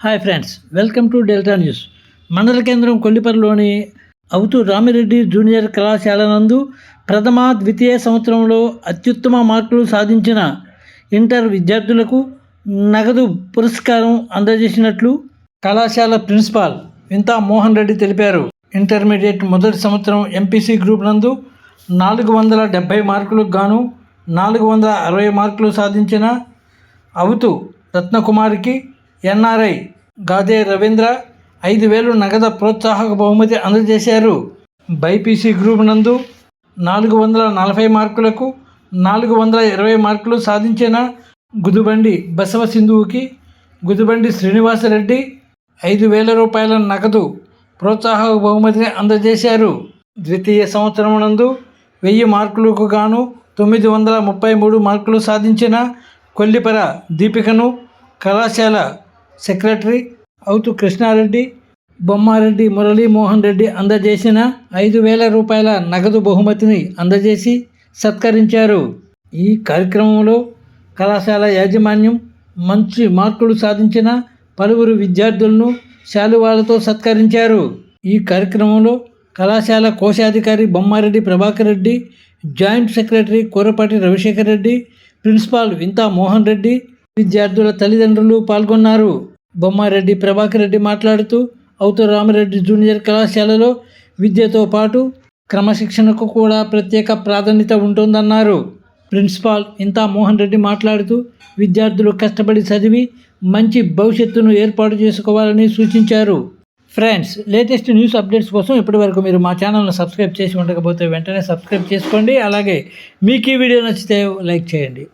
Hi friends welcome to Delta News. మండల కేంద్రం కొల్లిపరలోని అవుతూ రామిరెడ్డి జూనియర్ కళాశాల నందు ప్రథమ ద్వితీయ సంవత్సరంలో అత్యుత్తమ మార్కులు సాధించిన ఇంటర్ విద్యార్థులకు నగదు పురస్కారం అందజేసినట్లు కళాశాల ప్రిన్సిపాల్ వింతా మోహన్ రెడ్డి తెలిపారు. ఇంటర్మీడియట్ మొదటి సంవత్సరం ఎంపీసీ గ్రూప్ నందు నాలుగు వందల డెబ్భై మార్కులకు గాను నాలుగు వందల అరవై మార్కులు సాధించిన అవుతూ రత్నకుమారికి ఎన్ఆర్ఐ గాదే రవీంద్ర ఐదు వేలు నగద ప్రోత్సాహక బహుమతి అందజేశారు. బైపీసీ గ్రూప్ నందు నాలుగు వందల నలభై మార్కులకు నాలుగు వందల ఇరవై మార్కులు సాధించిన గుదుబండి బసవ సింధువుకి గుదుబండి శ్రీనివాసరెడ్డి ఐదు వేల రూపాయల నగదు ప్రోత్సాహక బహుమతిని అందజేశారు. ద్వితీయ సంవత్సరం నందు వెయ్యి మార్కులకు గాను తొమ్మిది వందల ముప్పై మూడు మార్కులు సాధించిన కొల్లిపర దీపికను కళాశాల సెక్రటరీ అవుతు కృష్ణారెడ్డి బొమ్మారెడ్డి మురళీమోహన్ రెడ్డి అందజేసిన ఐదు వేల రూపాయల నగదు బహుమతిని అందజేసి సత్కరించారు. ఈ కార్యక్రమంలో కళాశాల యాజమాన్యం మంచి మార్కులు సాధించిన పలువురు విద్యార్థులను శాలువాలతో సత్కరించారు. ఈ కార్యక్రమంలో కళాశాల కోశాధికారి Bommareddy Prabhakar Reddy joint secretary Kurapati Ravishekar Reddy principal Vinta Mohan Reddy విద్యార్థుల తల్లిదండ్రులు పాల్గొన్నారు. బొమ్మారెడ్డి ప్రభాకర్ రెడ్డి మాట్లాడుతూ అవుతూ రామరెడ్డి జూనియర్ కళాశాలలో విద్యతో పాటు క్రమశిక్షణకు కూడా ప్రత్యేక ప్రాధాన్యత ఉంటుందన్నారు. ప్రిన్సిపాల్ ఇంతా మోహన్ రెడ్డి మాట్లాడుతూ విద్యార్థులు కష్టపడి చదివి మంచి భవిష్యత్తును ఏర్పాటు చేసుకోవాలని సూచించారు. ఫ్రెండ్స్ లేటెస్ట్ న్యూస్ అప్డేట్స్ కోసం ఇప్పటివరకు మీరు మా ఛానల్ను సబ్స్క్రైబ్ చేసి ఉండకపోతే వెంటనే సబ్స్క్రైబ్ చేసుకోండి. అలాగే మీకు ఈ వీడియో నచ్చితే లైక్ చేయండి.